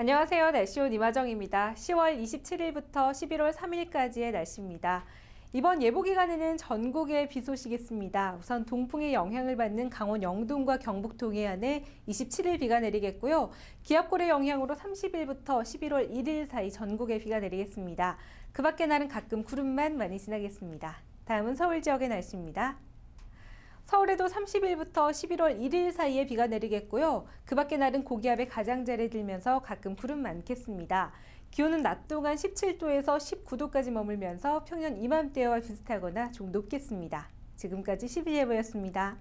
안녕하세요. 날씨온 이마정입니다. 10월 27일부터 11월 3일까지의 날씨입니다. 이번 예보 기간에는 전국에 비 소식이 있습니다. 우선 동풍의 영향을 받는 강원 영동과 경북 동해안에 27일 비가 내리겠고요. 기압골의 영향으로 30일부터 11월 1일 사이 전국에 비가 내리겠습니다. 그 밖의 날은 가끔 구름만 많이 지나겠습니다. 다음은 서울 지역의 날씨입니다. 서울에도 30일부터 11월 1일 사이에 비가 내리겠고요. 그 밖의 날은 고기압의 가장자리에 들면서 가끔 구름 많겠습니다. 기온은 낮 동안 17도에서 19도까지 머물면서 평년 이맘때와 비슷하거나 좀 높겠습니다. 지금까지 12예보였습니다.